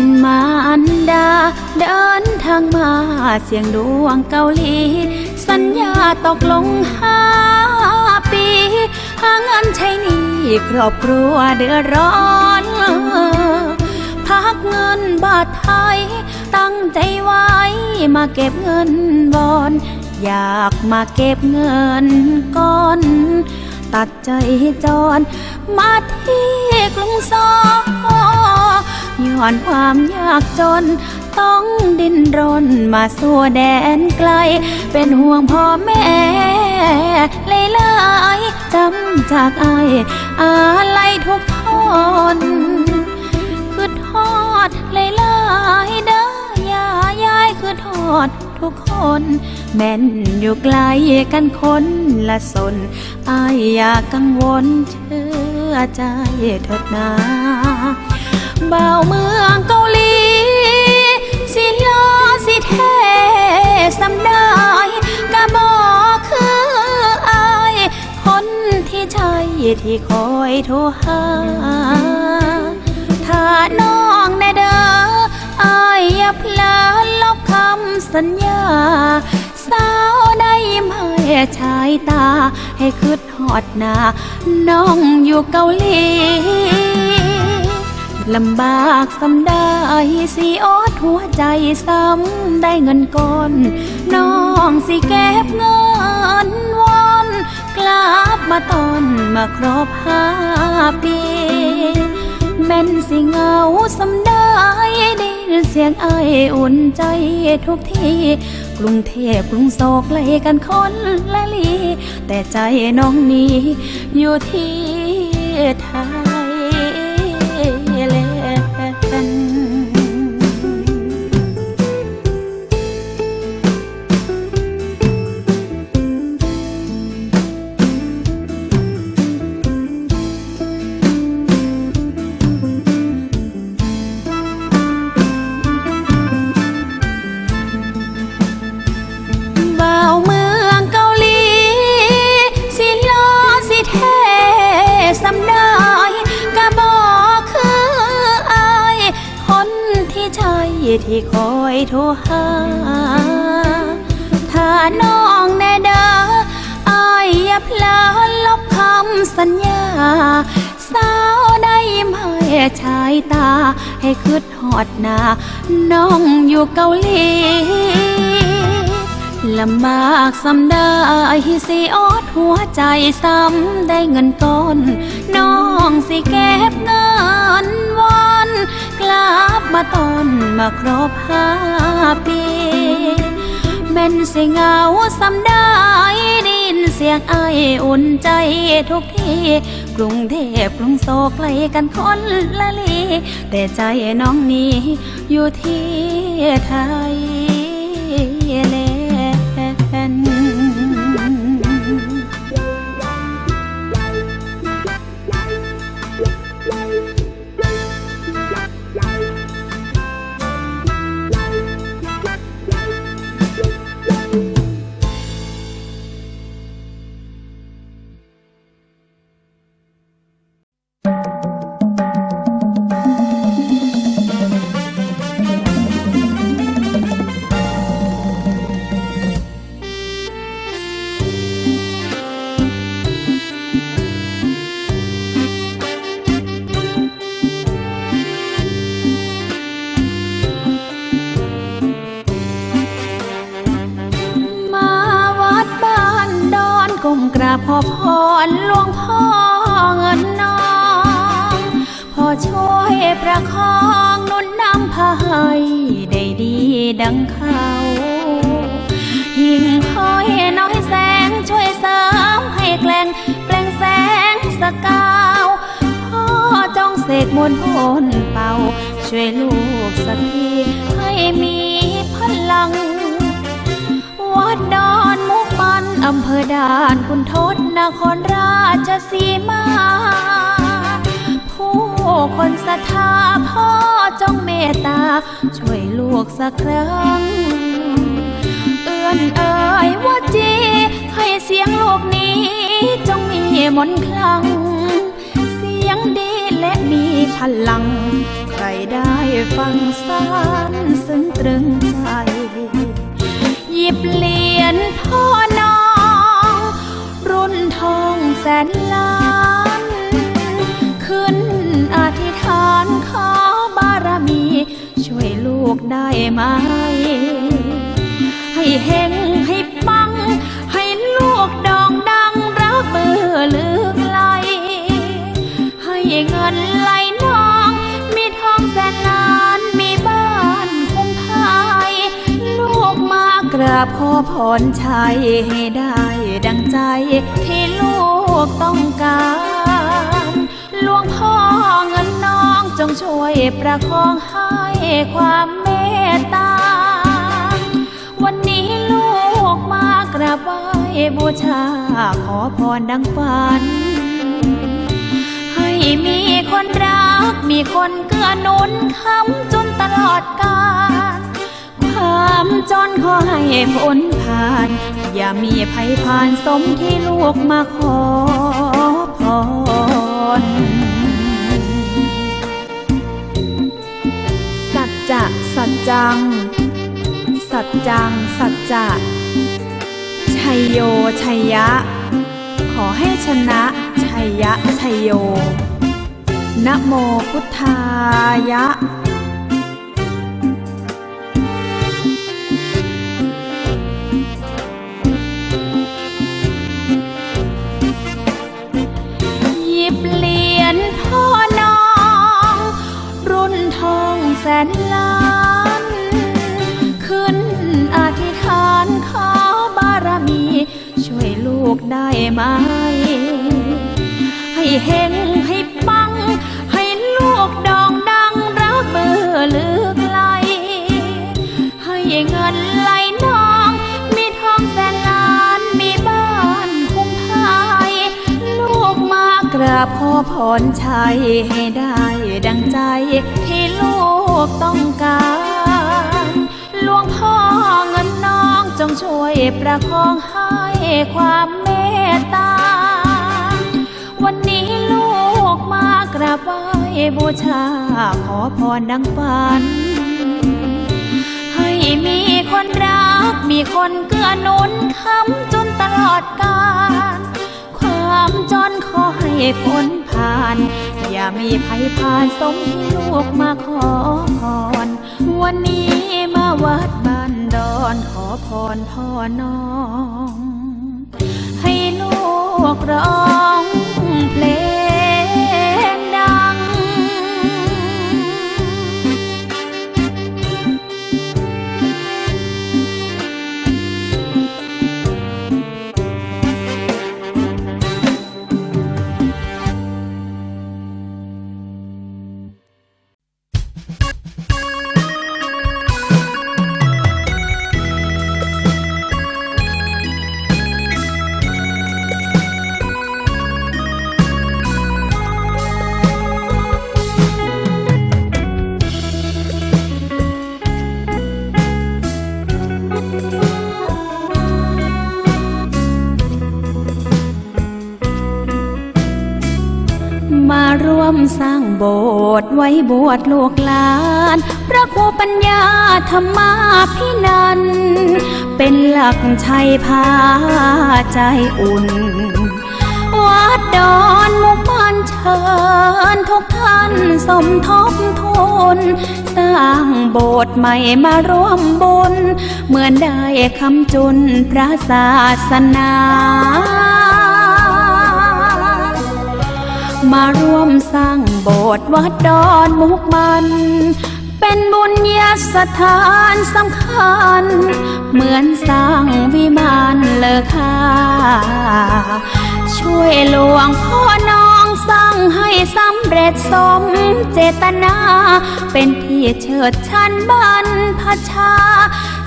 จากทินมารดา เดินทางมาเสียงดวงเกาหลี สัญญาตกลงห้าปีหาเงินใช้หนี้ครอบครัวเดือดร้อนพักเงินบาทไทย ตั้งใจไว้มาเก็บเงินบอนอยากมาเก็บเงินก้อน ตัดใจจร มาที่กรุงโซ ย้อนความยากจน ต้องดิ้นรนมาสู่แดนไกล เป็นห่วงพ่อแม่เลยลายจำจากไออะไรทุกทนคือทอดเลยลายเด้อยายายคือทอดทุกคน แม่นอยู่ไกลกันคนละสนอายอย่ากังวลเชื่อใจเถิดนา บ่าวเมืองเกาหลีสิลอสิเทสำได้กะบอกคืออายคนที่ใช่ที่คอยโทรหา ถ้าน้องแน่เด้ออายอย่าพลาดลบคำสัญญา สาวได้ยิ้มให้ชายตา ให้คืดหอดหนาน้องอยู่เกาหลี ลำบากสำได้สิอดหัวใจซ้ำได้เงินก้อนน้องสิเก็บเงินวอนกลับมาตอนมาครบห้าปีแม่นสิเงาสำได้ได้เสียงไออุ่นใจทุกทีกรุงเทพกรุงโศกไกลกันคนละลี แต่ใจน้องนี้อยู่ที่ไทย ที่คอยโทรหา ถ้าน้องแน่เด้ออายอย่าพลาดลบคำสัญญา สาวได้ยิ้มให้ชายตา ให้คืดหอดหนาน้องอยู่เกาหลีลำบากสำได้สิอดหัวใจซ้ำได้เงินก้อน น้องสิเก็บเงินับมาตอนมาครบห้าปีแม่นสิเหงาสำได้ดินเสียงไอายอุ่นใจทุกทีกรุงเทพกรุงโซไกลกันคนละลี แต่ใจน้องนี้อยู่ที่ไทยเล อพรหลวงพ่อเงินน้อง พอช่วยประคองนุนนำพาให้ได้ดีดังเขาหิ่งห้อยน้อยแสงช่วยเสริมให้แกล้งแปลงแสงสกาวพ่อจ้องเสกมนต์พนเป่า ช่วยลูกสักทีให้มีพลัง วัดดอนมุก อำเภอด่านคุณทศนครราชสีมา ผู้คนศรัทธาพ่อจงเมตตา ช่วยลูกสักครั้ง เอื้อนเอ่ยว่าจีให้เสียงลูกนี้ จงมีมนคลัง เสียงดีและมีพลัง ใครได้ฟังสารซึ้งตรึงใจหยิบเหรียญพ่อน้อง รุ่นทองแสนล้าน ขึ้นอธิษฐานขอบารมี ช่วยลูกได้ไหม ให้เฮงให้ปัง ให้ลูกดองดังรักเบือลือไกลให้เงินไหลนอง มีทองแสนล้าน ราบขอพรชัยให้ได้ดังใจที่ลูกต้องการหลวงพ่อเงินน้องจงช่วยประคองให้ความเมตตา วันนี้ลูกมากราบไหว้บูชาขอพรดังฝัน ให้มีคนรักมีคนเกื้อหนุนค้ำจนตลอดกาล ความจนขอให้พ้นผ่าน อย่ามีภัยผ่านสมที่ลูกมาขอพรสัจจะสัจจัง สัจจัง สัจจะชัยโยชัยยะ ขอให้ชนะชัยยะชัยโยนะโมพุทธายะ นล้าน ขึ้นอธิษฐานขอบารมี ช่วยลูกได้ไหม ให้เห็น พรชัยให้ได้ดังใจที่ลูกต้องการ หลวงพ่อเงินน้องจงช่วยประคองให้ความเมตตา วันนี้ลูกมากราบไหว้บูชาขอพรดังฝัน ให้มีคนรักมีคนเกื้อหนุนค้ำจนตลอดกาล ความจนขอให้พ้นผ่าน อย่ามีภัยผ่านสมที่ลูกมาขอพร วันนี้มาวัดบ้านดอนขอพรพ่อน้อง ให้ลูกร้องเพลง โบสถ์ไว้บวชลูกหลาน พระครูปัญญาธรรมาพินัน เป็นหลักชัยพาใจอุ่น วัดดอนมุกมันเชิญทุกท่านสมทบทุน สร้างโบสถ์ใหม่มาร่วมบุญ เหมือนได้คำจุนพระศาสนา มาร่วมสร้างโบสถ์วัดดอนมุกมัน เป็นบุญญาสถานสำคัญ เหมือนสร้างวิมานเลอค่า ช่วยหลวงพ่อน้องสร้างให้สำเร็จสมเจตนา เป็นที่เชิดชันบรรพชา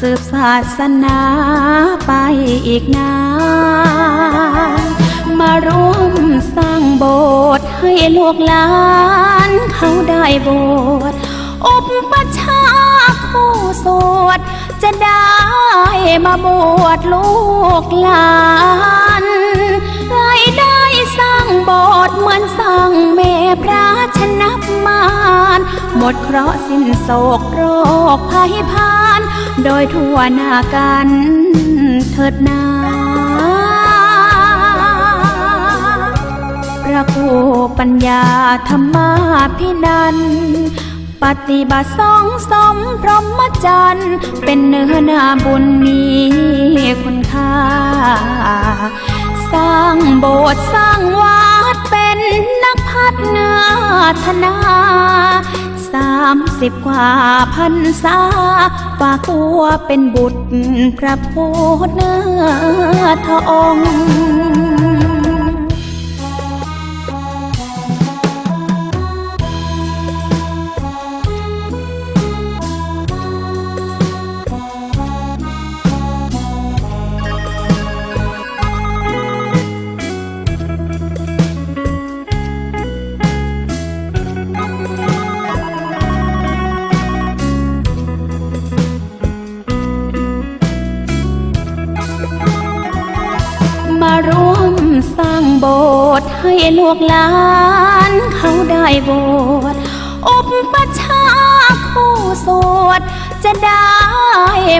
สืบศาสนาไปอีกนานมาร่วมสร้างโบส ให้ลูกหลานเขาได้บสถ์อุปชาคู่สด จะได้มาบวชลูกหลานรายได้สร้างโบสถ์เหมือนสร้างเมพระชนับมารหมดเคราะห์สิ้นโศกโรคภัยพาน โดยทั่วหน้ากันเถิดนา ระครูปัญญาธรรมาพินัน ปฏิบัติสองสมพรหมจรรย์เป็นเนื้อนาบุญมีคุณค่า สร้างโบสถ์สร้างวัดเป็นนักพัฒนาธนาสามสิบกว่าพันษาฝากตัวเป็นบุตรพระโพธิ์เนื้อทอง สร้างโบสถ์ให้ลูกหลานเขาได้โบสถ์อุปชาคู่สวดจะได้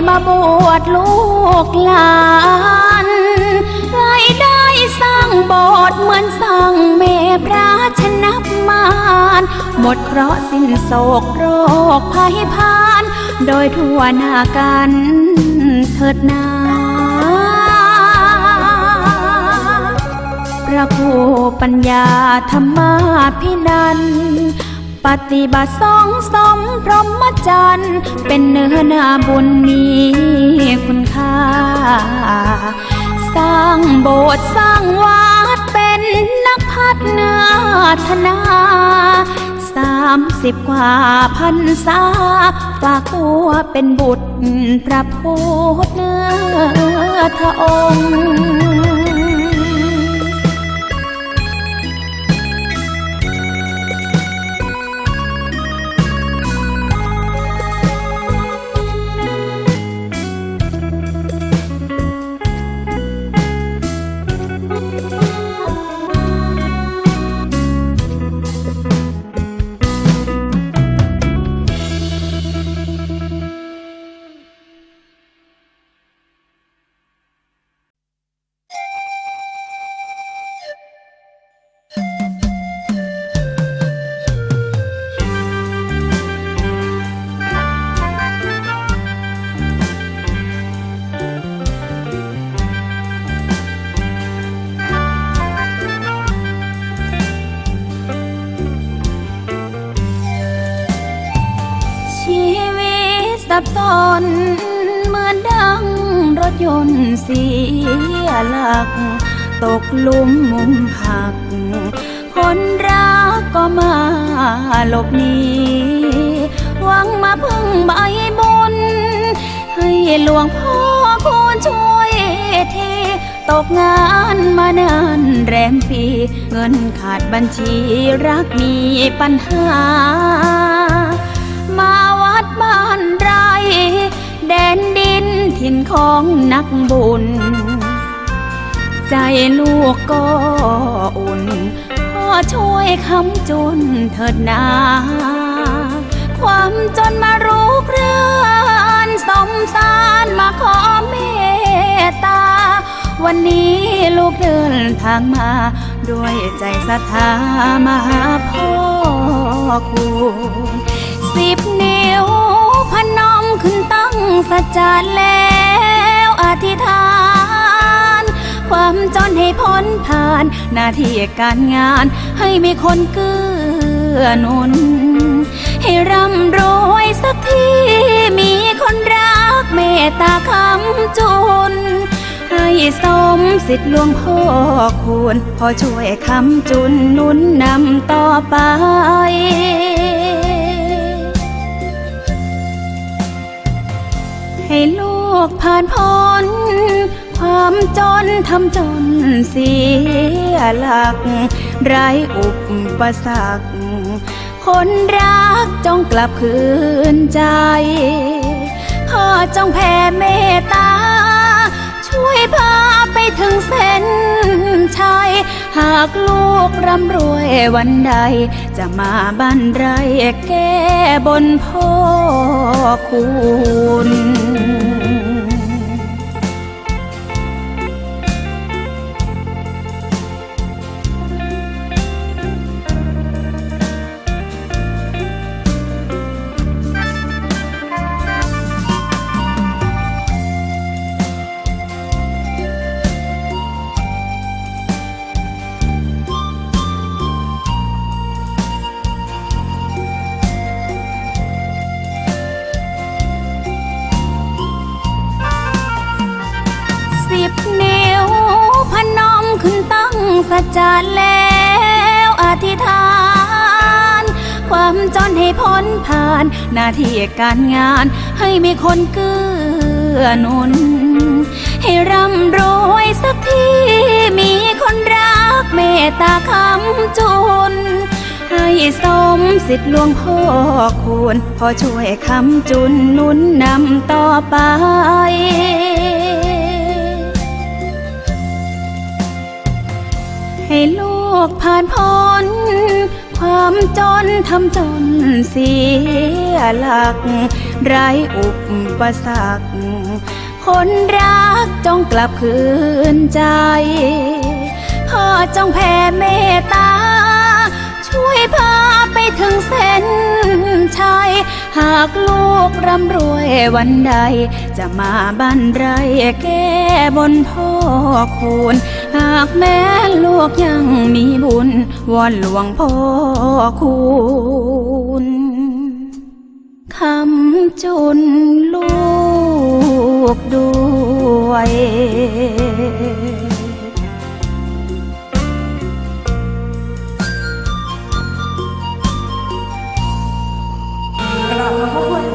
มาบวชลูกหลานรายได้สร้างโบสถ์เหมือนสร้างเมพระชนับมารหมดเคราะห์สิ้นโศกโรคภัยพาน โดยทั่วหน้ากันเถิดนา ปัญญาธรรมาพินัน ปฏิบัติสองสมพรหมจรรย์เป็นเนื้อนาบุญมีคุณค่า สร้างโบสถ์สร้างวัดเป็นนักพัฒนาธนาสามสิบกว่าพันษาฝากตัวเป็นบุตรพระพธิ์เนื้อทองค์ ยนต์เสียหลัก ตกหลุมมุมหัก คนรักก็มาหลบหนีหวังมาพึ่งใบบุญ ให้หลวงพ่อคุณช่วยทีตกงานมานานแรมปี เงินขาดบัญชีรักมีปัญหา มาวัดบ้านไรแดน ถิ่นของนักบุญ ใจลูกก็อุ่นพ่อช่วยคำจุนเถิดนาความจนมารุกเรือนสมสารมาขอเมตตา วันนี้ลูกเดินทางมา ด้วยใจศรัทธามาหาพ่อคุณสิบนิ้วพนมขึ้นตั้ง สัจจะแล้วอธิษฐาน ความจนให้พ้นผ่าน หน้าที่การงานให้มีคนเกื้อหนุน ให้ร่ำรวยสักทีมีคนรักเมตตาคำจุนให้สมสิทธิ์หลวงพ่อควรพอช่วยคำจุนนุนนำต่อไป ให้ลูกผ่านพ้น ความจนทำจนเสียหลัก ไร้อุปสรรคคนรักจงกลับคืนใจ พ่อจงแผ่เมตตา ช่วยพาไปถึงเส้น หากลูกร่ำรวยวันใด จะมาบ้านไรแก้บนพ่อคุณ พ้นผ่าน หน้าที่การงานให้มีคนเกื้อหนุน ให้ร่ำรวยสักทีมีคนรักเมตตาคำจุน ให้สมสิทธิ์หลวงพ่อคุณพอช่วยคำจุนนุนนำต่อไปให้ลูกผ่านพ้น ความจนทำจนเสียหลัก ไร้อุปสรรคคนรักจงกลับคืนใจ พ่อจงแผ่เมตตา ช่วยพาไปถึงเส้นชัย หากลูกร่ำรวยวันใด จะมาบ้านไรแก้บนพ่อคุณ หากแม้ลูกยังมีบุญวอนหลวงพ่อคุณคำจุนลูกด้วยกราบขอบคุณ